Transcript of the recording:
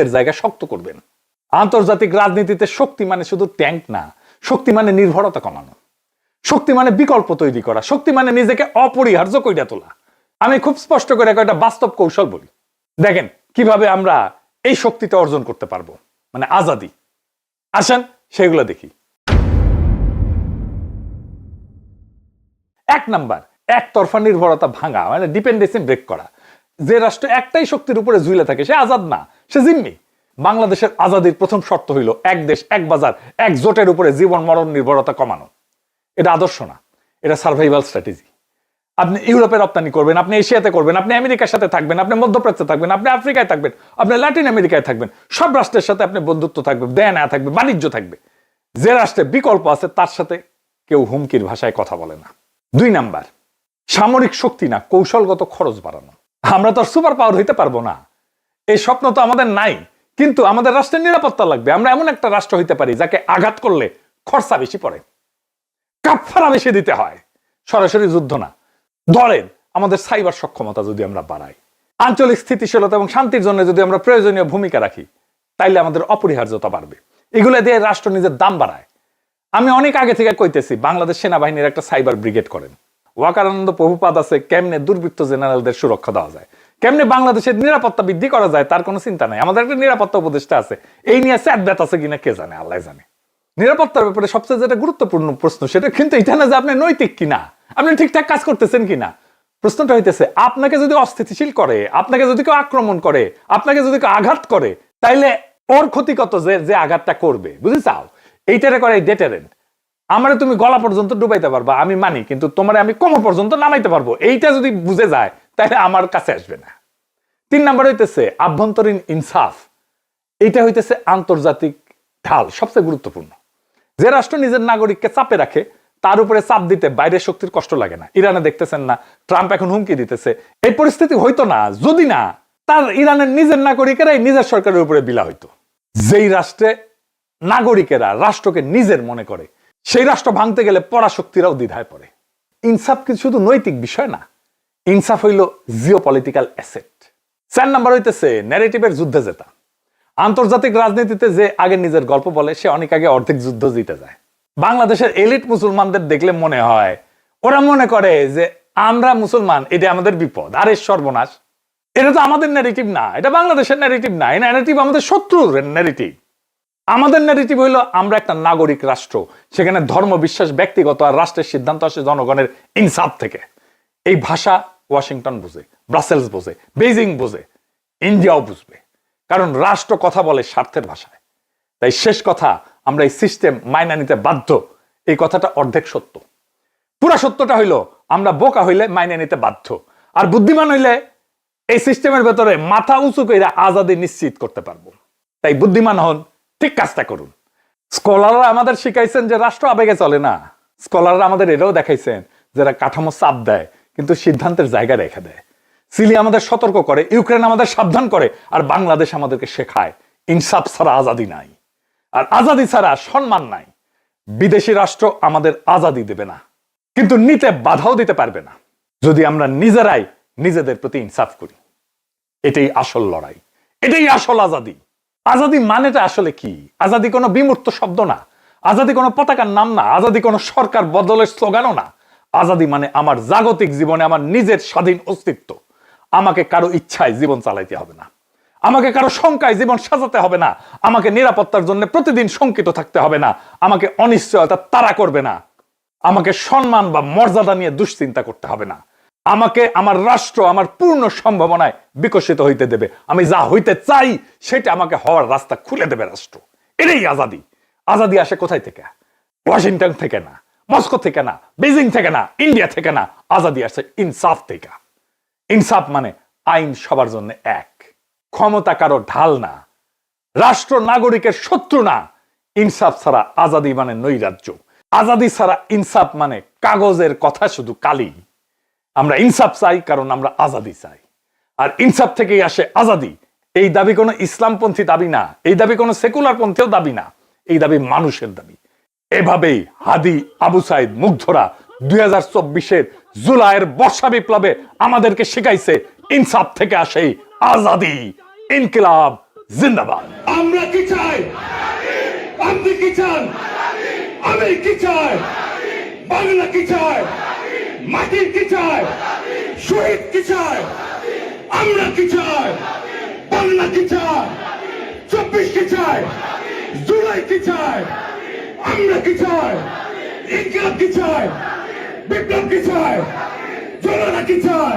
এর জায়গা শক্ত করবেন। আন্তর্জাতিক রাজনীতিতে শক্তি মানে শুধু ট্যাঙ্ক না, শক্তি মানে নির্ভরতা কমানো। শক্তি মানে বিকল্প তৈরি করা, শক্তি মানে নিজেকে অপরিহার্য কইরা তোলা। আমি খুব স্পষ্ট করে কয়েকটা বাস্তব কৌশল বলি। দেখেন, কীভাবে আমরা এই শক্তিটা অর্জন করতে পারব মানে আজাদি। আসেন, সেগুলো দেখি। এক নাম্বার, একতরফা নির্ভরতা ভাঙা মানে ডিপেন্ডেন্সি ব্রেক করা। যে রাষ্ট্র একটাই শক্তির উপরে ঝুলে থাকে, সে আজাদ না, সে জিম্মি। বাংলাদেশের আজাদির প্রথম শর্ত হইল এক দেশ, এক বাজার, এক জোটের উপরে জীবন মরণ নির্ভরতা কমানো। এটা আদর্শ না, এটা সার্ভাইভাল স্ট্র্যাটেজি আপনি ইউরোপে রপ্তানি করবেন, আপনি এশিয়াতে করবেন, আপনি আমেরিকার সাথে থাকবেন, আপনি মধ্যপ্রাচ্যে থাকবেন, আপনি আফ্রিকায় থাকবেন, আপনি ল্যাটিন আমেরিকায় থাকবেন, সব রাষ্ট্রের সাথে আপনি বন্ধুত্ব থাকবে, দেয় না থাকবে, বাণিজ্য থাকবে। যে রাষ্ট্রে বিকল্প আছে, তার সাথে কেউ হুমকির ভাষায় কথা বলে না। দুই নাম্বার, সামরিক শক্তি না, কৌশলগত খরচ বাড়ানো। আমরা তো সুপার পাওয়ার হইতে পারব না। এই স্বপ্ন তো আমাদের নাই, কিন্তু আমাদের রাষ্ট্রের নিরাপত্তা লাগবে। আমরা এমন একটা রাষ্ট্র হইতে পারি যাকে আঘাত করলে খরচা বেশি পড়ে। কাপফারা বেশি দিতে হয়। সরাসরি যুদ্ধ না। ধরেন আমাদের সাইবার সক্ষমতা যদি আমরা বাড়াই, আঞ্চলিক স্থিতিশীলতা এবং শান্তির জন্য যদি আমরা প্রয়োজনীয় ভূমিকা রাখি, তাইলে আমাদের অপরিহার্যতা বাড়বে। এগুলো দিয়ে রাষ্ট্র নিজের দাম বাড়ায়। আমি অনেক আগে থেকে কইতেছি, বাংলাদেশ সেনাবাহিনীর একটা সাইবার ব্রিগেড করেন। ওয়াকারানন্দ প্রভুপাদ আছে, কেমনে দুর্বৃত্ত জেনারেলদের সুরক্ষা দেওয়া যায়? কেমনে বাংলাদেশের নিরাপত্তা বৃদ্ধি করা যায় তার কোনো চিন্তা নাই। আমাদের একটা নিরাপত্তা উপদেষ্টা আছে। এই নিয়ে স্যাট ব্যাত আছে কিনা কে জানে, আল্লাহ জানে। নিরাপত্তার ব্যাপারে সবচেয়ে যেটা গুরুত্বপূর্ণ প্রশ্ন, সেটা কিন্তু এটা না যে আপনি নৈতিক কিনা, আপনি ঠিকঠাক কাজ করতেছেন কিনা, প্রশ্নটা হইতেছে, আপনাকে যদি অস্থিতিশীল করে, আপনাকে যদি কেউ আক্রমণ করে, আপনাকে যদি কেউ আঘাত করে, তাইলে ওর ক্ষতি কত যে যে আঘাতটা করবে বুঝে চাও? এইটারে করে ডেটারেন্ট আমারে তুমি গলা পর্যন্ত ডুবাইতে পারবা, আমি মানি, কিন্তু তোমারে আমি কোমর পর্যন্ত নামাইতে পারব। এইটা যদি বুঝে যায়, তাহলে আমার কাছে আসবে না। তিন নাম্বার হইতেছে আভ্যন্তরীণ ইনসাফ। এইটা হইতেছে আন্তর্জাতিক ঢাল, সবচেয়ে গুরুত্বপূর্ণ। যে রাষ্ট্র নিজের নাগরিককে চাপে রাখে, তার উপরে চাপ দিতে বাইরের শক্তির কষ্ট লাগে না। ইরানে দেখতেছেন না, ট্রাম্প এখন হুমকি দিতেছে। এই পরিস্থিতি হইতো না, যদি না, তার ইরানের নিজের নাগরিকেরাই নিজের সরকারের উপরে বিলা হইতো। যেই রাষ্ট্রে নাগরিকেরা রাষ্ট্রকে নিজের মনে করে সেই রাষ্ট্র ভাঙতে গেলে পরাশক্তিরাও দ্বিধায় পড়ে। ইনসাফ কিন্তু শুধু নৈতিক বিষয় না, ইনসাফ হইল জিও পলিটিক্যাল অ্যাসেট। চার নাম্বার হইতেছে ন্যারেটিভের যুদ্ধে জেতা। আন্তর্জাতিক রাজনীতিতে যে আগে নিজের গল্প বলে, সে অনেক আগে অর্ধেক যুদ্ধ জিতে যায়। বাংলাদেশের এলিট মুসলমানদের দেখলে মনে হয়, ওরা মনে করে যে আমরা মুসলমান এটা আমাদের বিপদ, আরে সর্বনাশ। এটা তো আমাদের ন্যারেটিভ না, এটা বাংলাদেশের ন্যারেটিভ না, এই ন্যারেটিভ আমাদের শত্রুর ন্যারেটিভ আমাদের ন্যারেটিভ হইল, আমরা একটা নাগরিক রাষ্ট্র। সেখানে ধর্ম, বিশ্বাস, ব্যক্তিগত আর রাষ্ট্রের সিদ্ধান্ত আসে জনগণের ইনসাফ থেকে। এই ভাষা ওয়াশিংটন বুঝে, ব্রাসেলস বোঝে বেজিং বোঝে, ইন্ডিয়াও বুঝবে। কারণ রাষ্ট্র কথা বলে স্বার্থের ভাষায়। তাই শেষ কথা, আমরা এই সিস্টেম মাইনা নিতে বাধ্য। এই কথাটা অর্ধেক সত্য। পুরা সত্যটা হইল, আমরা বোকা হইলে মাইনে নিতে বাধ্য। আর বুদ্ধিমান হইলে এই সিস্টেমের ভেতরে মাথা উঁচু করে আজাদি নিশ্চিত করতে পারব। তাই বুদ্ধিমান হন ঠিক কাজটা করুন। স্কলাররা আমাদের শিখাইছেন যে রাষ্ট্র আবেগে চলে না। স্কলাররা আমাদের এটাও দেখাইছেন যারা কাঠামো চাপ দেয়, কিন্তু সিদ্ধান্তের জায়গা রেখে দেয়। সিলি আমাদের সতর্ক করে, ইউক্রেন আমাদের সাবধান করে, আর বাংলাদেশ আমাদেরকে শেখায়, ইনসাফ ছাড়া আজাদি নাই। আর আজাদি ছাড়া সম্মান নাই। বিদেশি রাষ্ট্র আমাদের আজাদি দেবে না, কিন্তু নিতে বাধাও দিতে পারবে না, যদি আমরা নিজেরাই নিজেদের প্রতি ইনসাফ করি। এটাই আসল লড়াই, এটাই আসল আজাদি। আজাদি মানেটা আসলে কি? আজাদি কোনো বিমূর্ত শব্দ না। আজাদি কোনো পতাকার নাম না। আজাদি কোনো সরকার বদলের স্লোগানও না। আজাদি মানে আমার জাগতিক জীবনে আমার নিজের স্বাধীন অস্তিত্ব। আমাকে কারও ইচ্ছায় জীবন চালাইতে হবে না। আমাকে কারও শঙ্কায় জীবন সাজাতে হবে না। আমাকে নিরাপত্তার জন্য প্রতিদিন শঙ্কিত থাকতে হবে না। আমাকে অনিশ্চয়তা তারা করবে না। আমাকে সম্মান বা মর্যাদা নিয়ে দুশ্চিন্তা করতে হবে না। আমাকে আমার রাষ্ট্র, আমার পূর্ণ সম্ভাবনায় বিকশিত হইতে দেবে। আমি যা হইতে চাই, সেটা আমাকে হওয়ার রাস্তা খুলে দেবে রাষ্ট্র। এটাই আজাদি। আজাদি আসে কোথায় থেকে? ওয়াশিংটন থেকে না, মস্কো থেকে না বেজিং থেকে না, ইন্ডিয়া থেকে না, আজাদি আসে ইনসাফ থেকে। ইনসাফ মানে আইন সবার জন্য এক। ক্ষমতা কারও ঢাল না, রাষ্ট্র নাগরিকের শত্রু না। ইনসাফ ছাড়া আজাদি মানে নৈরাজ্য। আজাদি ছাড়া ইনসাফ মানে কাগজের কথা শুধু কালি। আমরা ইনসাফ চাই, কারণ আমরা আজাদি চাই। আর ইনসাফ থেকেই আসে আজাদি। এই দাবি কোনো ইসলামপন্থী দাবি না। এই দাবি কোনো সেকুলার পন্থীও দাবি না। এই দাবি মানুষের দাবি। এভাবেই হাদি আবু সাইদ মুগ্ধরা দুই হাজার চব্বিশের জুলাইয়ের বর্ষা বিপ্লবে আমাদেরকে শেখাইছে, ইনসাফ থেকে আসে আজাদি। ইনকিলাব, জিন্দাবাদ। আমরা কি চাই? আপনি কি চান? আমি কি চাই? বাংলা কি চাই? মাটির কি চায়? শহীদ কি চাই আমরা কি চাই? বাংলা কি চাই চব্বিশ কি চায়? জুলাই কি চাই আমরা কি চাই? ইনকিলাব কি চায়? বিপ্লব কি চাই জনতা কি চাই